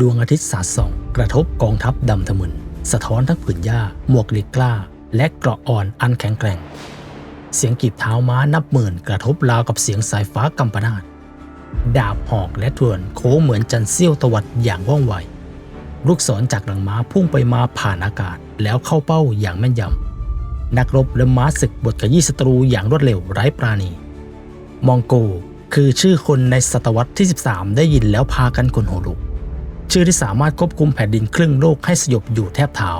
ดวงอาทิตย์สาดส่อง กระทบกองทัพดำทะมึน สะท้อนทั้งผืนหญ้า หมวกเหล็กกล้า และเกราะอ่อนอันแข็งแกร่ง เสียงกีบเท้าม้านับหมื่นกระทบราวกับเสียงสายฟ้ากำปนาตดาบหอกและทวนโค้งเหมือนจันเสี้ยวตวัดอย่างว่องไว ลูกศรจากหลังม้าพุ่งไปมาผ่านอากาศ แล้วเข้าเป้าอย่างแม่นยำ นักรบและม้าศึกบทขยี้ศัตรูอย่างรวดเร็วไร้ปราณี มองโกคือชื่อคนในศตวรรษที่ 13 ได้ยินแล้วพากันขนหัวลุก ชื่อที่สามารถควบคุมแผ่นดินครึ่งโลกให้สยบอยู่แทบเท้า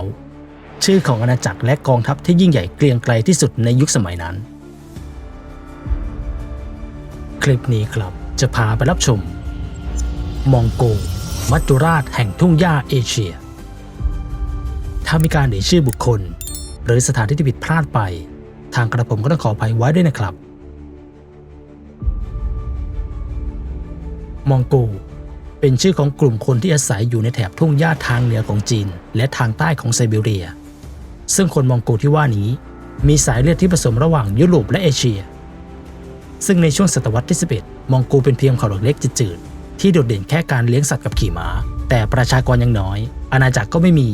ชื่อของอาณาจักรและกองทัพที่ยิ่งใหญ่เกรียงไกรที่สุดในยุคสมัยนั้น คลิปนี้ครับจะพาไปรับชม มองโก มัจจุราชแห่งทุ่งหญ้าเอเชีย ถ้ามีการเอ่ยชื่อบุคคล หรือสถานที่ที่ผิดพลาดไป ทางกระผมก็ต้องขออภัยไว้ด้วยนะครับ มองโก เป็นชื่อของกลุ่มคนที่อาศัยอยู่ในแถบทุ่งหญ้าทางเหนือของจีน และทางใต้ของไซบีเรีย ซึ่งคนมองโกที่ว่านี้ มีสายเลือดที่ผสมระหว่างยุโรปและเอเชีย ซึ่งในช่วงศตวรรษที่ 11 มองโกเป็นเพียงเผ่าเล็กจืดๆที่โดดเด่นแค่การเลี้ยงสัตว์กับขี่ม้า แต่ประชากรยังน้อย อาณาจักรก็ไม่มี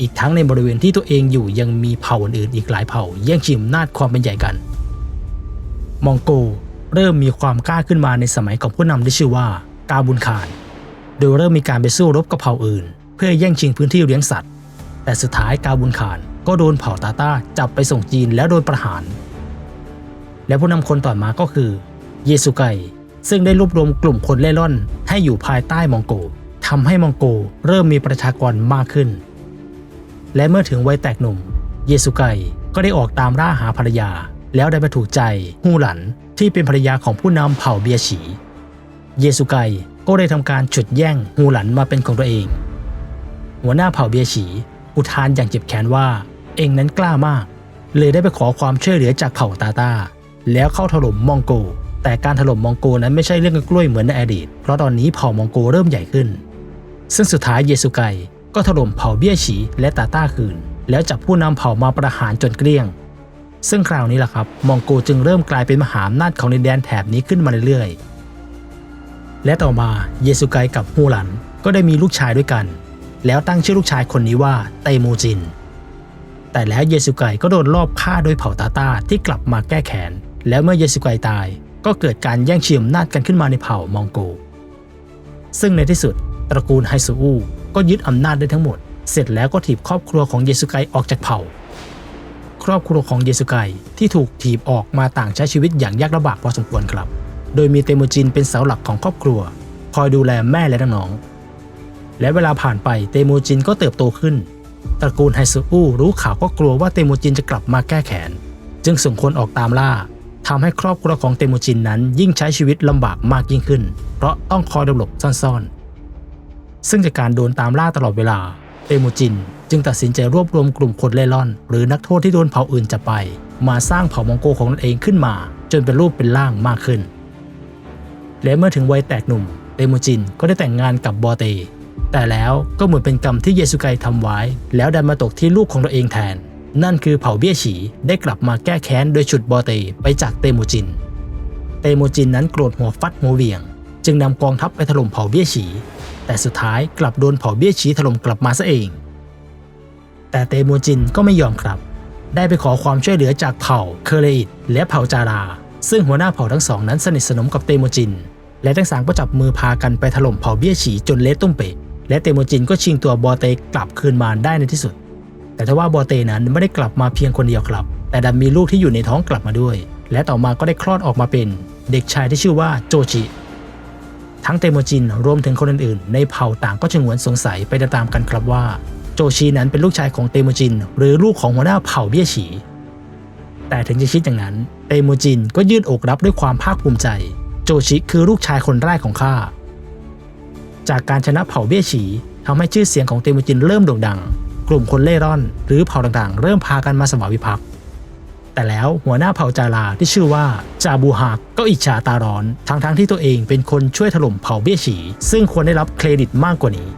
อีกทั้งในบริเวณที่ตัวเองอยู่ยังมีเผ่าอื่นๆอีกหลายเผ่าแย่งชิงอำนาจความเป็นใหญ่กัน มองโกเริ่มมีความกล้าขึ้นมาในสมัยของผู้นำที่ชื่อว่ากาบุนคาน โดยเริ่มมีการไปสู้รบกับเผ่าอื่น เพื่อแย่งชิงพื้นที่เลี้ยงสัตว์ แต่สุดท้ายกาบุนคานก็โดนเผ่าตาต้าจับไปส่งจีนแล้วโดนประหาร และผู้นำคนต่อมาก็คือ เยสุไกซึ่งได้รวบรวมกลุ่มคนเล่ร่อน ให้อยู่ภายใต้มองโกทำให้มองโกเริ่มมีประชากรมากขึ้น และเมื่อถึงวัยแตกหนุ่ม เยสุไกก็ได้ออกตามล่าหาภรรยา แล้วได้ไปถูกใจฮูหลันที่เป็นภรรยาของผู้นำเผ่าเบียฉี เยสุไก ก็ได้ทำการฉุดแย่งฮูหลันมาเป็นของตัวเอง หัวหน้าเผ่าเบียฉี อุทานอย่างเจ็บแค้นว่า เองนั้นกล้ามาก เลยได้ไปขอความช่วยเหลือจากเผ่าตาตาแล้วเข้าถล่มมองโก แต่การถล่มมองโกนั้นไม่ใช่เรื่องกล้วยเหมือนในอดีต เพราะตอนนี้เผ่ามองโกเริ่มใหญ่ขึ้น ซึ่งสุดท้ายเยสุไกก็ถล่มเผ่าเบี้ยฉีและตาต้าคืน แล้วจับผู้นำเผ่ามาประหารจนเกลี้ยง ซึ่งคราวนี้แหละครับ มองโกจึงเริ่มกลายเป็นมหาอำนาจของในแดนแถบนี้ขึ้นมาเรื่อยๆ และต่อมาเยสุไกกับฮูหลันก็ได้มีลูกชายด้วยกัน แล้วตั้งชื่อลูกชายคนนี้ว่าไตโมจิน แต่แล้วเยสุไกก็โดนลอบฆ่าโดยเผ่าตาตาที่กลับมาแก้แค้นแล้วเมื่อเยสุไกตาย ก็เกิดการแย่งชิงอำนาจกันขึ้นมาในเผ่ามองโก ซึ่งในที่สุดตระกูลไฮซูอูก็ยึดอำนาจได้ทั้งหมด เสร็จแล้วก็ถีบครอบครัวของเยสุไกออกจากเผ่า ครอบครัวของเยสุไกที่ถูกถีบออกมาต่างใช้ชีวิตอย่างยากลำบากพอสมควรครับ โดยมีเตโมจินเป็นเสาหลักของครอบครัว คอยดูแลแม่และน้อง และเวลาผ่านไปเตโมจินก็เติบโตขึ้น ตระกูลไฮซูอูรู้ข่าวก็กลัวว่าเตโมจินจะกลับมาแก้แค้นจึงส่งคนออกตามล่าทำให้ครอบครัวของเตโมจินนั้นยิ่งใช้ชีวิตลำบากมากยิ่งขึ้น เพราะต้องคอยหลบซ่อนๆ ซึ่งจากการโดนตามล่าตลอดเวลา เตโมจินจึงตัดสินใจรวบรวมกลุ่มคนเล่ร่อน หรือนักโทษที่โดนเผ่าอื่นจับไป มาสร้างเผ่ามองโกของตนเองขึ้นมา จนเป็นรูปเป็นร่างมากขึ้น และเมื่อถึงวัยแตกหนุ่มเตโมจินก็ได้แต่งงานกับบอเต แต่แล้วก็เหมือนเป็นกรรมที่เยสุไกทำไว้ แล้วดันมาตกที่ลูกของตัวเองแทน นั่นคือเผ่าเบี้ยฉีได้กลับมาแก้แค้นโดยฉุดบอเตไปจากเตโมจิน เตโมจินนั้นโกรธหัวฟัดหัวเวียง จึงนำกองทัพไปถล่มเผ่าเบี้ยฉี แต่สุดท้ายกลับโดนเผ่าเบี้ยฉีถล่มกลับมาซะเอง แต่เตโมจินก็ไม่ยอมครับ ได้ไปขอความช่วยเหลือจากเผ่าเคเรอิตและเผ่าจารา ซึ่งหัวหน้าเผ่าทั้งสองนั้นสนิทสนมกับเตโมจิน และทั้งสามก็จับมือพากันไปถล่มเผ่าเบี้ยฉีจนเละตุ้มเปะและเตโมจินก็ชิงตัวบอเตกลับคืนมาได้ในที่สุด แต่ทว่าบอเตนั้นไม่ได้กลับมาเพียงคนเดียวครับ แต่ดันมีลูกที่อยู่ในท้องกลับมาด้วย และต่อมาก็ได้คลอดออกมาเป็น เด็กชายที่ชื่อว่าโจจิทั้งเตโมจินรวมถึงคนอื่นๆ ในเผ่าต่างก็ชงวนสงสัยไปตามๆกันครับว่า โจชีนั้นเป็นลูกชายของเตโมจิน หรือลูกของหัวหน้าเผ่าเบี้ยฉี แต่ถึงจะคิดอย่างนั้น เตโมจินก็ยืดอกรับด้วยความภาคภูมิใจ โจชิคือลูกชายคนแรกของข้า จากการชนะเผ่าเบี้ยฉีทำให้ชื่อเสียงของเตโมจินเริ่มโด่งดัง กลุ่มคนเล่ร่อน หรือเผ่าต่างๆ เริ่มพากันมาสวาวิภักดิ์แต่แล้วหัวหน้าเผ่าจาราที่ชื่อว่าจาบูฮากก็อิจฉาตาร้อน ทั้งๆที่ตัวเองเป็นคนช่วยถล่มเผ่าเบี้ยฉี ซึ่งควรได้รับเครดิตมากกว่านี้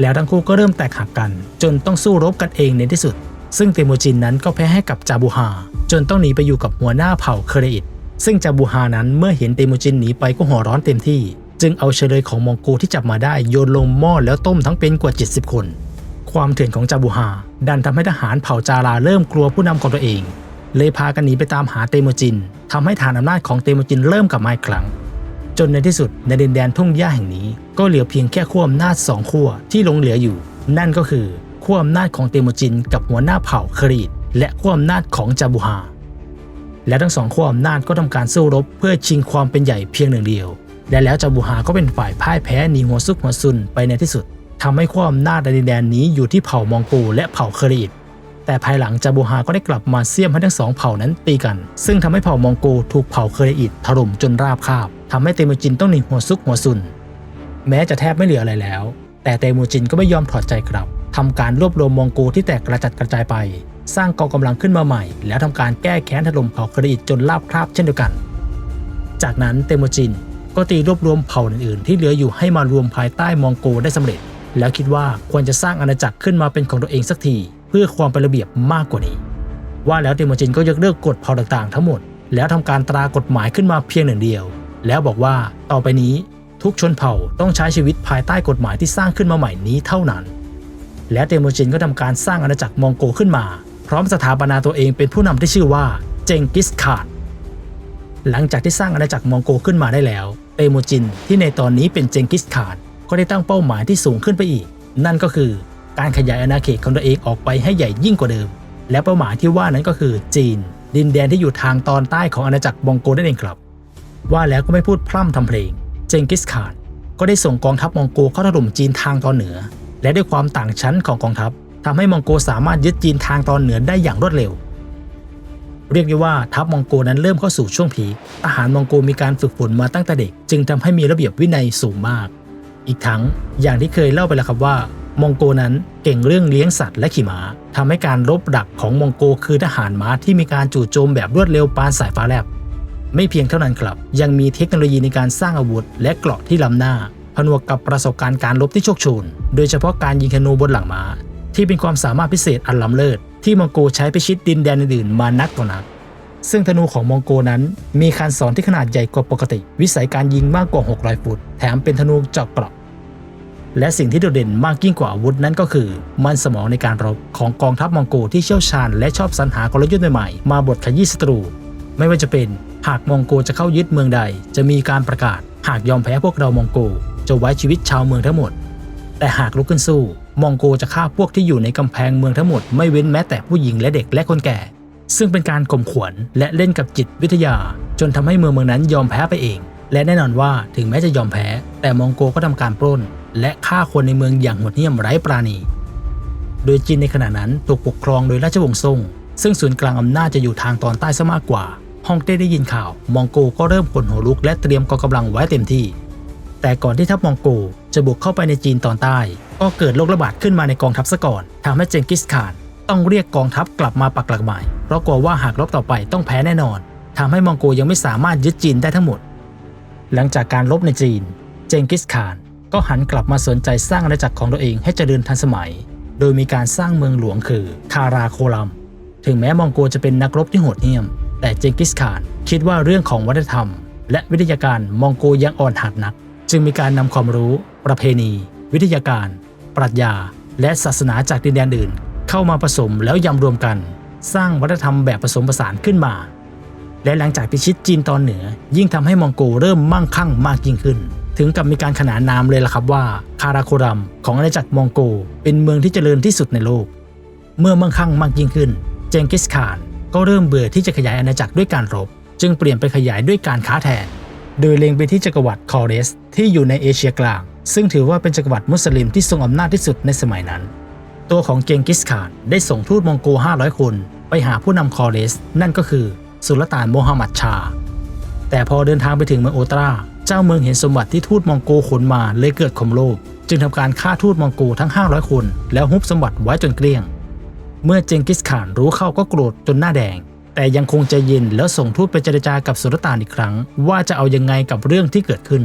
แล้วทั้งคู่ก็เริ่มแตกหักกัน จนต้องสู้รบกันเองในที่สุด ซึ่งเตโมจินนั้นก็แพ้ให้กับจาบูฮาจนต้องหนีไปอยู่กับหัวหน้าเผ่าเคร์เรอิต ซึ่งจาบูฮานั้นเมื่อเห็นเตโมจินหนีไปก็หัวร้อนเต็มที่ จึงเอาเฉลยของมองโกที่จับมาได้โยนลงหม้อแล้วต้มทั้งเป็นกว่า 70 คน ความเถื่อนของจาบูฮาดันทำให้ทหารเผ่าจาราเริ่มกลัวผู้นำของตัวเอง เลยพากันหนีไปตามหาเตโมจินทำให้ฐานอำนาจของเตโมจินเริ่มกลับมาอีกครั้ง จนในที่สุดในดินแดนทุ่งหญ้าแห่งนี้ ก็เหลือเพียงแค่ขั้วอำนาจสองขั้วที่หลงเหลืออยู่ นั่นก็คือขั้วอำนาจของเตโมจิน กับหัวหน้าเผ่าครีดและขั้วอำนาจของจาบูฮา และทั้งสองขั้วอำนาจก็ทำการสู้รบเพื่อชิงความเป็นใหญ่เพียงหนึ่งเดียว และแล้วจาบูฮาก็เป็นฝ่ายพ่ายแพ้หนีหัวซุกหัวซุนไปในที่สุดทำให้ขั้วอำนาจในดินแดนนี้อยู่ที่เผ่ามองโกและเผ่าเครีดแต่ภายหลังจาบูฮาก็ได้กลับมาเสี่ยมให้ทั้งสองเผ่านั้นตีกัน ซึ่งทำให้เผ่ามองโกถูกเผ่าเคเรอิดถล่มจนราบคาบทำให้เตโมจินต้องหนีหัวซุกหัวซุน แม้จะแทบไม่เหลืออะไรแล้ว แต่เตโมจินก็ไม่ยอมถอดใจกลับทำการรวบรวมมองโกที่แตกกระจัดกระจายไป สร้างกองกำลังขึ้นมาใหม่ แล้วทำการแก้แค้นถล่มเผ่าเคเรอิดจนราบคาบเช่นเดียวกัน จากนั้นเตโมจินก็ตีรวบรวมเผ่าอื่นๆ ที่เหลืออยู่ให้มารวมภายใต้มองโกได้สำเร็จ แล้วคิดว่าควรจะสร้างอาณาจักรขึ้นมาเป็นของตัวเองสักที เพื่อความเป็นระเบียบมากกว่านี้ ว่าแล้วเตโมจินก็ยกเลิกกฎเผ่าต่างๆ ทั้งหมด แล้วทำการตรากฎหมายขึ้นมาเพียงหนึ่งเดียว แล้วบอกว่าต่อไปนี้ทุกชนเผ่าต้องใช้ชีวิตภายใต้กฎหมายที่สร้างขึ้นมาใหม่นี้เท่านั้น และเตโมจินก็ทำการสร้างอาณาจักรมองโกขึ้นมา พร้อมสถาปนาตัวเองเป็นผู้นำที่ชื่อว่าเจงกิสข่านหลังจากที่สร้างอาณาจักรมองโกขึ้นมาได้แล้วเตโมจินที่ในตอนนี้เป็นเจงกิสข่านก็ได้ตั้งเป้าหมายที่สูงขึ้นไปอีก นั่นก็คือการขยายอาณาเขตของตัวเองออกไปให้ใหญ่ยิ่งกว่าเดิม และเป้าหมายที่ว่านั้นก็คือจีน ดินแดนที่อยู่ทางตอนใต้ของอาณาจักรมองโกนั่นเองครับ ว่าแล้วก็ไม่พูดพร่ำทำเพลง เจงกิสข่านก็ได้ส่งกองทัพมองโกเข้าถล่มจีนทางตอนเหนือ และด้วยความต่างชั้นของกองทัพ ทำให้มองโกสามารถยึดจีนทางตอนเหนือได้อย่างรวดเร็ว เรียกได้ว่าทัพมองโกนั้นเริ่มเข้าสู่ช่วงพีทหารมองโกมีการฝึกฝนมาตั้งแต่เด็ก จึงทำให้มีระเบียบวินัยสูงมาก อีกทั้งอย่างที่เคยเล่าไปแล้วครับว่ามองโกนั้นเก่งเรื่องเลี้ยงสัตว์และขี่ม้าทำให้การรบดักของมองโกคือทหารม้าที่มีการจู่โจมแบบรวดเร็วปานสายฟ้าแลบ ไม่เพียงเท่านั้นครับ ยังมีเทคโนโลยีในการสร้างอาวุธ และเกราะที่ล้ำหน้า ผนวกกับประสบการณ์การรบที่โชคโชน โดยเฉพาะการยิงธนูบนหลังม้า ที่เป็นความสามารถพิเศษอันล้ำเลิศที่มองโกใช้ไปชิดดินแดนอื่นๆมานักต่อนัก ซึ่งธนูของมองโกนั้นมีคันสอนที่ขนาดใหญ่กว่าปกติ วิสัยการยิงมากกว่า 600 ฟุต แถมเป็นธนูเจาะเกราะและสิ่งที่โดดเด่นมากยิ่งกว่าอาวุธนั้นก็คือ มันสมองในการรบของกองทัพมองโกที่เชี่ยวชาญและชอบสรรหากลยุทธ์ใหม่ๆมาบดขยี้ศัตรู ไม่ว่าจะเป็น หากมองโกจะเข้ายึดเมืองใด จะมีการประกาศ หากยอมแพ้พวกเรามองโก จะไว้ชีวิตชาวเมืองทั้งหมด แต่หากลุกขึ้นสู้ มองโกจะฆ่าพวกที่อยู่ในกำแพงเมืองทั้งหมดไม่เว้นแม้แต่ผู้หญิงและเด็กและคนแก่ ซึ่งเป็นการข่มขวัญและเล่นกับจิตวิทยา จนทำให้เมืองเมืองนั้นยอมแพ้ไปเอง และแน่นอนว่าถึงแม้จะยอมแพ้ แต่มองโกก็ทำการปล้น และฆ่าคนในเมืองอย่างโหดเหี้ยมไร้ปราณี โดยจีนในขณะนั้นถูกปกครองโดยราชวงศ์ซ่งซึ่งศูนย์กลางอำนาจจะอยู่ทางตอนใต้ซะมากกว่าฮ่องเต้ได้ยินข่าว มองโกก็เริ่มขนหัวลุกและเตรียมกองกำลังไว้เต็มที่ แต่ก่อนที่ทัพมองโกจะบุกเข้าไปในจีนตอนใต้ ก็เกิดโรคระบาดขึ้นมาในกองทัพซะก่อนทำให้เจงกิสข่าน ต้องเรียกกองทัพกลับมาปักหลักใหม่ เพราะกลัวว่าหากรบต่อไปต้องแพ้แน่นอนทำให้มองโกยังไม่สามารถยึดจีนได้ทั้งหมด หลังจากการรบในจีน เจงกิสข่าน ก็หันกลับมาสนใจสร้างอาณาจักรของตัวเองให้เจริญทันสมัย โดยมีการสร้างเมืองหลวงคือคาราโคลัม ถึงแม้มองโกจะเป็นนักรบที่โหดเหี้ยม แต่เจงกิสข่านคิดว่าเรื่องของวัฒนธรรม และวิทยาการมองโกยังอ่อนหัดนัก จึงมีการนำความรู้ ประเพณี วิทยาการ ปรัชญา และศาสนาจากดินแดนอื่น เข้ามาผสมแล้วยำรวมกัน สร้างวัฒนธรรมแบบผสมผสานขึ้นมา และหลังจากพิชิตจีนตอนเหนือ ยิ่งทำให้มองโกเริ่มมั่งคั่งมากยิ่งขึ้น ถึงกับมีการขนานนามเลยล่ะครับว่า คาราโครัม ของอาณาจักรมองโก เป็นเมืองที่เจริญที่สุดในโลก เมื่อมั่งคั่งมากยิ่งขึ้น เจงกิสข่านก็เริ่มเบื่อที่จะขยายอาณาจักรด้วยการรบ จึงเปลี่ยนไปขยายด้วยการค้าแทน โดยเล็งไปที่จักรวรรดิคอเรส ที่อยู่ในเอเชียกลาง ซึ่งถือว่าเป็นจักรวรรดิมุสลิมที่ทรงอำนาจที่สุดในสมัยนั้น ตัวของเจงกิสข่านได้ส่งทูตมองโก 500 คน ไปหาผู้นำคอเรส นั่นก็คือสุลต่านโมฮัมหมัดชา แต่พอเดินทางไปถึงเมืองโอตรา เจ้าเมืองเห็นสมบัติที่ทูตมองโกขนมาเลยเกิดข่มโลภจึงทำการฆ่าทูตมองโกทั้ง 500 คน แล้วฮุบสมบัติไว้จนเกลี้ยง เมื่อเจงกิสข่านรู้เข้าก็โกรธจนหน้าแดง แต่ยังคงใจเย็นแล้วส่งทูตไปเจรจากับสุลต่านอีกครั้ง ว่าจะเอายังไงกับเรื่องที่เกิดขึ้น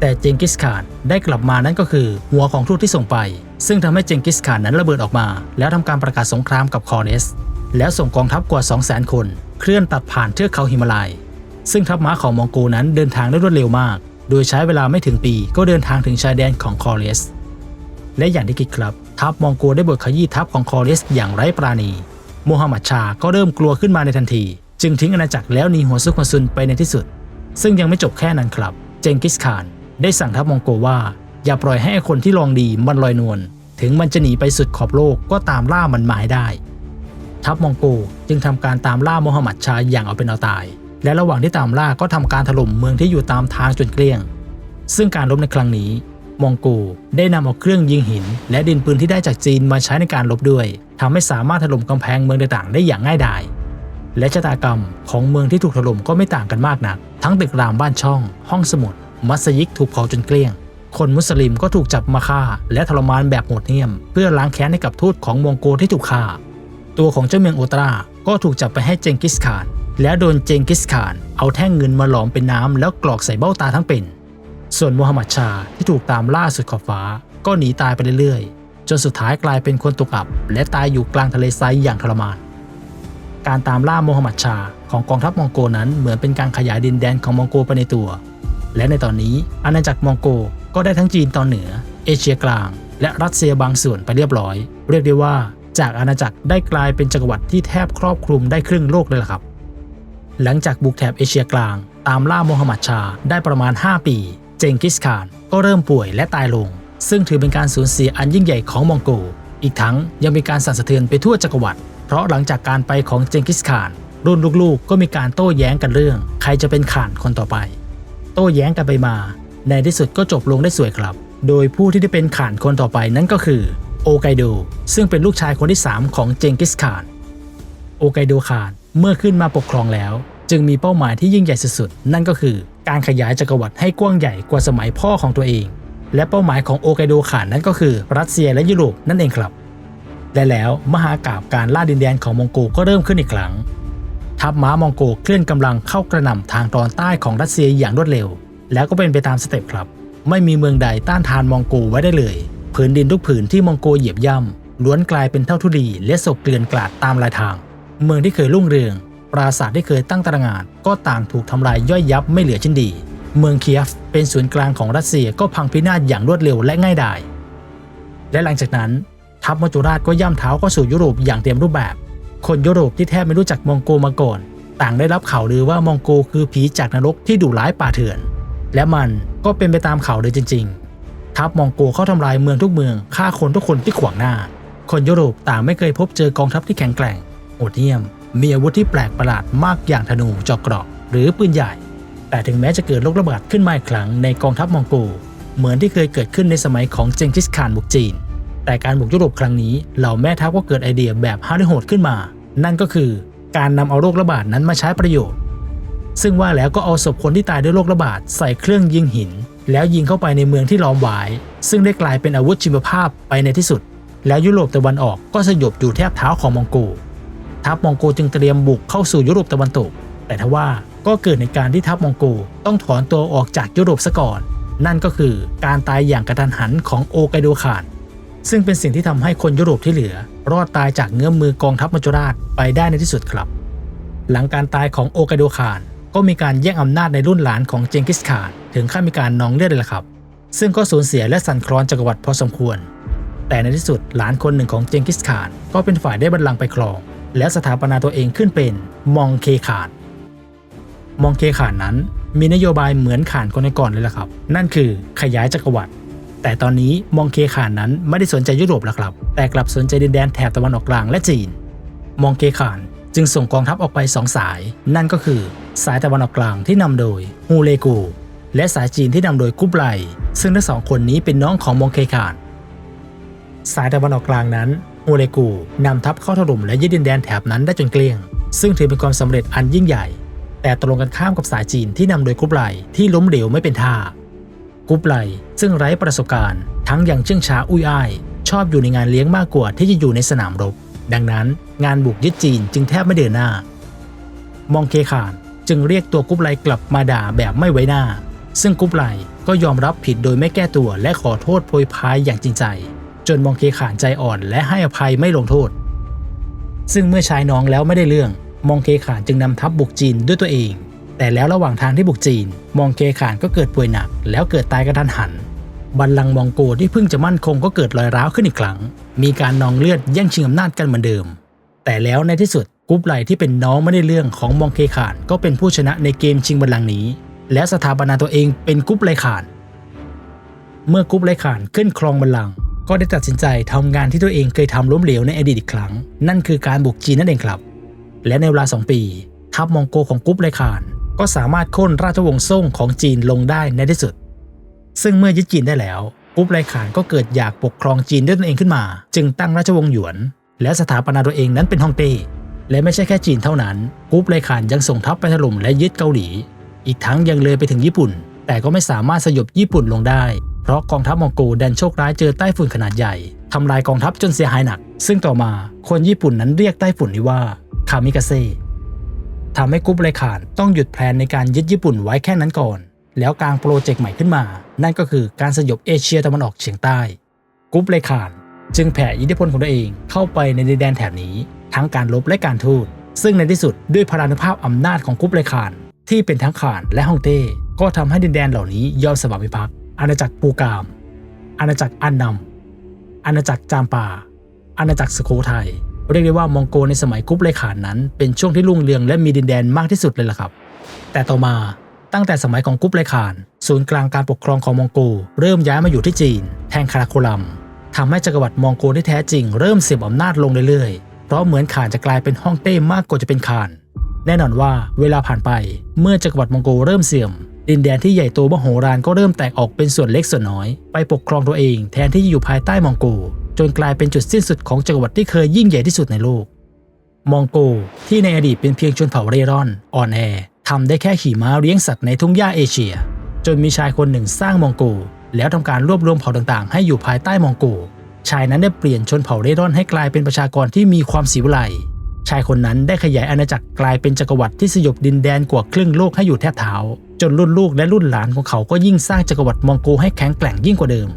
แต่เจงกิสข่านได้กลับมานั่นก็คือ หัวของทูตที่ส่งไป ซึ่งทำให้เจงกิสข่านนั้นระเบิดออกมา แล้วทำการประกาศสงครามกับคอเรสแล้วส่งกองทัพกว่า 200,000 คน เคลื่อนตัดผ่านเทือกเขาหิมาลัยซึ่งทัพม้าของมองโกนั้นเดินทางได้รวดเร็วมาก โดยใช้เวลาไม่ถึงปี ก็เดินทางถึงชายแดนของคอเรสและอย่างที่คิดครับ ทัพมองโกได้บทขยี้ทัพของคอเรสอย่างไร้ปราณี โมฮัมหมัดชาก็เริ่มกลัวขึ้นมาในทันที จึงทิ้งอาณาจักรแล้วหนีหัวซุกหัวซุนไปในที่สุด ซึ่งยังไม่จบแค่นั้นครับ เจงกิสข่านได้สั่งทัพมองโกว่า อย่าปล่อยให้คนที่ลองดีมันลอยนวลถึงมันจะหนีไปสุดขอบโลกก็ตามล่ามันมาให้ได้ ทัพมองโกจึงทำการตามล่าโมฮัมหมัดชาอย่างเอาเป็นเอาตาย และระหว่างที่ตามล่าก็ทำการถล่มเมืองที่อยู่ตามทางจนเกลี้ยง ซึ่งการรบในครั้งนี้ มองโกได้นำเอาเครื่องยิงหิน และดินปืนที่ได้จากจีนมาใช้ในการรบด้วยทำให้สามารถถล่มกำแพงเมืองต่างๆ ได้อย่างง่ายดายและชะตากรรมของเมืองที่ถูกถล่มก็ไม่ต่างกันมากนัก ทั้งตึกรามบ้านช่อง ห้องสมุด มัสยิดถูกเผาจนเกลี้ยง คนมุสลิมก็ถูกจับมาฆ่า และทรมานแบบโหดเหี้ยม เพื่อล้างแค้นให้กับทูตของมองโกที่ถูกฆ่า ตัวของเจ้าเมืองโอตรา ก็ถูกจับไปให้เจงกิสข่าน แล้วโดนเจงกิสข่าน เอาแท่งเงินมาหลอมเป็นน้ำแล้วกรอกใส่เบ้าตาทั้งเป็น ส่วนมูฮัมหมัดชาที่ถูกตามล่าสุดขอบฟ้า ก็หนีตายไปเรื่อยๆ จนสุดท้ายกลายเป็นคนตกอับ และตายอยู่กลางทะเลทรายอย่างทรมาน การตามล่าโมฮัมหมัดชาของกองทัพมองโกนั้นเหมือนเป็นการขยายดินแดนของมองโกไปในตัว และในตอนนี้อาณาจักรมองโกก็ได้ทั้งจีนตอนเหนือ เอเชียกลาง และรัสเซียบางส่วนไปเรียบร้อย เรียกได้ว่าจากอาณาจักรได้กลายเป็นจักรวรรดิที่แทบครอบคลุมได้ครึ่งโลกเลยล่ะครับ หลังจากบุกแถบเอเชียกลาง ตามล่าโมฮัมหมัดชาได้ประมาณ 5 ปี เจงกิสข่านก็เริ่มป่วยและตายลง ซึ่งถือเป็นการสูญเสียอันยิ่งใหญ่ของมองโก อีกทั้งยังมีการสั่นสะเทือนไปทั่วจักรวรรดิเพราะหลังจากการไปของเจงกิสข่าน รุ่นลูกๆ ก็มีการโต้แย้งกันเรื่อง ใครจะเป็นข่านคนต่อไป โต้แย้งกันไปมา ในที่สุดก็จบลงได้สวยครับ โดยผู้ที่ได้เป็นข่านคนต่อไปนั่นก็คือโอไกโดซึ่งเป็นลูกชายคนที่ 3 ของเจงกิสข่าน โอไกโดข่านเมื่อขึ้นมาปกครองแล้ว จึงมีเป้าหมายที่ยิ่งใหญ่สุดๆนั่นก็คือ การขยายจักรวรรดิให้กว้างใหญ่กว่าสมัยพ่อของตัวเอง และเป้าหมายของโอไกโดข่านนั่นก็คือรัสเซียและยุโรปนั่นเองครับ และแล้วมหากาบการล่าดินแดนของมองโกก็เริ่มขึ้นอีกครั้ง ทัพม้ามองโกเคลื่อนกำลังเข้ากระหน่ำทางตอนใต้ของรัสเซียอย่างรวดเร็ว แล้วก็เป็นไปตามสเต็ปครับ ไม่มีเมืองใดต้านทานมองโกไว้ได้เลยผืนดินทุกผืนที่มองโกเหยียบย่ำล้วนกลายเป็นเท่าทุลีและศพเกลื่อนกลาดตามรายทาง เมืองที่เคยรุ่งเรือง ปราสาทที่เคยตั้งตระหง่านก็ต่างถูกทำลายย่อยยับไม่เหลือชิ้นดี เมืองเคียฟเป็นศูนย์กลางของรัสเซียก็พังพินาศอย่างรวดเร็วและง่ายดาย และหลังจากนั้น ทัพมัจจุราชก็ย่ำเท้าเข้าสู่ยุโรปอย่างเต็มรูปแบบ คนยุโรปที่แทบไม่รู้จักมองโกมาก่อน ต่างได้รับข่าวลือว่ามองโกคือผีจากนรกที่ดุร้ายป่าเถื่อน และมันก็เป็นไปตามข่าวเลยจริง ๆ ทัพมองโกเข้าทำลายเมืองทุกเมืองฆ่าคนทุกคนที่ขวางหน้า คนยุโรปต่างไม่เคยพบเจอกองทัพที่แข็งแกร่งโหดเหี้ยม มีอาวุธที่แปลกประหลาดมากอย่างธนูจอกเกราะ หรือปืนใหญ่ แต่ถึงแม้จะเกิดโรคระบาดขึ้นมาอีกครั้งในกองทัพมองโกเหมือนที่เคยเกิดขึ้นในสมัยของเจงกิสข่านบุกจีน แต่การบุกยุโรปครั้งนี้เหล่าแม่ทัพก็เกิดไอเดียแบบฮาริโหดขึ้นมา นั่นก็คือการนำเอาโรคระบาดนั้นมาใช้ประโยชน์ ซึ่งว่าแล้วก็เอาศพคนที่ตายด้วยโรคระบาดใส่เครื่องยิงหิน แล้วยิงเข้าไปในเมืองที่ล้อมไว้ซึ่งได้กลายเป็นอาวุธชิมภาพไปในที่สุด แล้วยุโรปตะวันออกก็สยบอยู่แทบเท้าของมองโก ทัพมองโกจึงเตรียมบุกเข้าสู่ยุโรปตะวันตก แต่ทว่าก็เกิดในการที่ทัพมองโกต้องถอนตัวออกจากยุโรปซะก่อน นั่นก็คือการตายอย่างกระทันหันของโอไกโดคานซึ่งเป็นสิ่งที่ทำให้คนยุโรปที่เหลือ รอดตายจากเงื้อมมือกองทัพมัจจุราชไปได้ในที่สุดครับ หลังการตายของโอไกโดคานก็มีการแย่งอำนาจในรุ่นหลานของเจงกิสข่านถึงขั้นมีการนองเลือดเลยล่ะครับ ซึ่งก็สูญเสียและสั่นคลอนจักรวรรดิพอสมควร แต่ในที่สุดหลานคนหนึ่งของเจงกิสข่านก็เป็นฝ่ายได้บัลลังก์ไปครอง และสถาปนาตัวเองขึ้นเป็นมองเคขานมองเคขานนั้นมีนโยบายเหมือนข่านคนก่อนเลยล่ะครับ นั่นคือขยายจักรวรรดิแต่ตอนนี้มองเคขานนั้นไม่ได้สนใจยุโรปแล้วครับ แต่กลับสนใจดินแดนแถบตะวันออกกลางและจีน มองเคขานจึงส่งกองทัพออกไปสองสาย นั่นก็คือ สายตะวันออกกลางที่นำโดยฮูเลกู และสายจีนที่นำโดยกุบไลซึ่งทั้งสองคนนี้เป็นน้องของมองเคขาน สายตะวันออกกลางนั้น ฮูเลกูนำทัพเข้าถล่มและยึดดินแดนแถบนั้นได้จนเกลี้ยง ซึ่งถือเป็นความสำเร็จอันยิ่งใหญ่ แต่ตรงกันข้ามกับสายจีนที่นำโดยกุบไลที่ล้มเหลวไม่เป็นท่ากุบไลซึ่งไร้ประสบการณ์ ทั้งยังเชื่องช้าอุ้ยอ้าย ชอบอยู่ในงานเลี้ยงมากกว่าที่จะอยู่ในสนามรบ ดังนั้นงานบุกยึดจีนจึงแทบไม่เดินหน้า มองเคขานจึงเรียกตัวกุบไลกลับมาด่าแบบไม่ไว้หน้า ซึ่งกุบไลก็ยอมรับผิดโดยไม่แก้ตัวและขอโทษโพยพายอย่างจริงใจ จนมองเคขานใจอ่อนและให้อภัยไม่ลงโทษ ซึ่งเมื่อชายน้องแล้วไม่ได้เรื่อง มองเคขานจึงนำทัพบุกจีนด้วยตัวเอง แต่แล้วระหว่างทางที่บุกจีน มองเกขานก็เกิดป่วยหนัก แล้วเกิดตายกระทันหัน บัลลังก์มองโกที่เพิ่งจะมั่นคงก็เกิดรอยร้าวขึ้นอีกครั้ง มีการนองเลือดแย่งชิงอำนาจกันเหมือนเดิม แต่แล้วในที่สุดกุ๊ปไลที่เป็นน้องไม่ได้เรื่องของมองเคขานก็เป็นผู้ชนะในเกมชิงบัลลังก์นี้ และสถาปนาตัวเองเป็นกุ๊ปไลขาน เมื่อกุ๊ปไลขานขึ้นครองบัลลังก์ ก็ได้ตัดสินใจทำงานที่ตัวเองเคยทำล้มเหลวในอดีตอีกครั้ง นั่นคือการบุกจีนนั่นเองครับ และในเวลา 2 ปี ทัพมองโกของกุ๊ปไลขาน ก็สามารถโค่นราชวงศ์ซ่งของจีนลงได้ในที่สุด ซึ่งเมื่อยึดจีนได้แล้วกุ๊ปไลขานก็เกิดอยากปกครองจีนด้วยตนเองขึ้นมา จึงตั้งราชวงศ์หยวน และสถาปนาตัวเองนั้นเป็นฮ่องเต้และไม่ใช่แค่จีนเท่านั้นกุ๊ปไลขานยังส่งทัพไปถล่มและยึดเกาหลี อีกทั้งยังเลยไปถึงญี่ปุ่น แต่ก็ไม่สามารถสยบญี่ปุ่นลงได้ เพราะกองทัพมองโกดันโชคร้ายเจอใต้ฝุ่นขนาดใหญ่ทำลายกองทัพจนเสียหายหนัก ซึ่งต่อมาคนญี่ปุ่นนั้นเรียกใต้ฝุ่นนี้ว่าคามิกาเซ่ทำให้กุ๊ปไลขานต้องหยุดแพลนในการยึดญี่ปุ่นไว้แค่นั้นก่อน แล้วกางโปรเจกต์ใหม่ขึ้นมา นั่นก็คือการสยบเอเชียตะวันออกเฉียงใต้ กุ๊ปไลขาน จึงแผ่อิทธิพลของตัวเองเข้าไปในดินแดนแถบนี้ ทั้งการลบและการทูต ซึ่งในที่สุดด้วยพลานุภาพอำนาจของกุ๊ปไลขาน ที่เป็นทั้งขานและฮ่องเต้ก็ทำให้ดินแดนเหล่านี้ยอมสวามิภักดิ์ อาณาจักรปูกาม อาณาจักรอันนำอาณาจักรจามปาอาณาจักรสุโขทัยเรียกได้ว่ามองโกในสมัยกรุ๊ปไลขานนั้น เป็นช่วงที่รุ่งเรืองและมีดินแดนมากที่สุดเลยล่ะครับ แต่ต่อมาตั้งแต่สมัยของกรุ๊ปไลขาน ศูนย์กลางการปกครองของมองโก เริ่มย้ายมาอยู่ที่จีน แทนคาราโคลัมทำให้จักรวรรดิมองโกที่แท้จริงเริ่มเสื่อมอำนาจลงเรื่อยๆ เพราะเหมือนข่านจะกลายเป็นฮ่องเต้มากกว่าจะเป็นข่าน แน่นอนว่าเวลาผ่านไปเมื่อจักรวรรดิมองโกเริ่มเสื่อม ดินแดนที่ใหญ่โตมโหฬารก็เริ่มแตกออกเป็นส่วนเล็กส่วนน้อย ไปปกครองตัวเองแทนที่จะอยู่ภายใต้มองโก จนกลายเป็นจุดสิ้นสุดของจักรวรรดิที่เคยยิ่งใหญ่ที่สุดในโลก มองโกที่ในอดีตเป็นเพียงชนเผ่าเร่ร่อน อ่อนแอทำได้แค่ขี่ม้าเลี้ยงสัตว์ในทุ่งหญ้าเอเชีย จนมีชายคนหนึ่งสร้างมองโก แล้วทำการรวบรวมเผ่าต่างๆ ให้อยู่ภายใต้มองโก ชายนั้นได้เปลี่ยนชนเผ่าเร่ร่อนให้กลายเป็นประชากรที่มีความศิวิไล ชายคนนั้นได้ขยายอาณาจักรกลายเป็นจักรวรรดิที่สยบดินแดนกว่าครึ่งโลกให้อยู่แทบเท้า จนรุ่นลูกและรุ่นหลานของเขาก็ยิ่งสร้างจักรวรรดิมองโกให้แข็งแกร่งยิ่งกว่าเดิม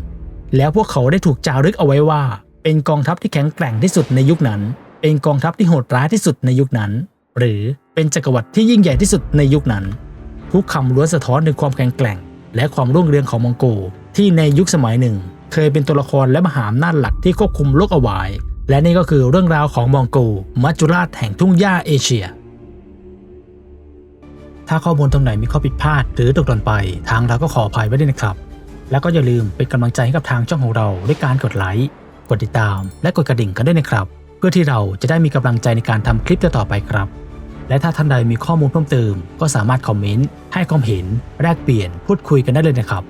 แล้วพวกเขาได้ถูกจารึกเอาไว้ว่า เป็นกองทัพที่แข็งแกร่งที่สุดในยุคนั้น เป็นกองทัพที่โหดร้ายที่สุดในยุคนั้น หรือเป็นจักรวรรดิที่ยิ่งใหญ่ที่สุดในยุคนั้น ทุกคำล้วนสะท้อนถึงความแข็งแกร่ง และความรุ่งเรืองของมองโกที่ในยุคสมัยหนึ่ง เคยเป็นตัวละครและมหาอำนาจหลักที่ควบคุมโลกเอาไว้ และนี่ก็คือเรื่องราวของมองโกมัจจุราชแห่งทุ่งหญ้าเอเชีย ถ้าข้อมูลตรงไหนมีข้อผิดพลาดหรือตกหล่นไป ทางเราก็ขออภัยไว้ด้วยนะครับ แล้วก็อย่าลืมเป็นกำลังใจให้กับทางช่องของเราด้วยการกดไลค์กดติดตาม และกดกระดิ่งกันด้วยนะครับ เพื่อที่เราจะได้มีกำลังใจในการทำคลิปต่อไปครับ และถ้าท่านใดมีข้อมูลเพิ่มเติม ก็สามารถคอมเมนต์ให้ความเห็นแลกเปลี่ยนพูดคุยกันได้เลยนะครับ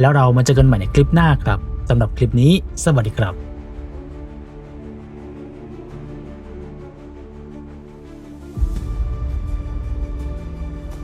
แล้วเรามาเจอกันใหม่ในคลิปหน้าครับสำหรับคลิปนี้ สวัสดีครับ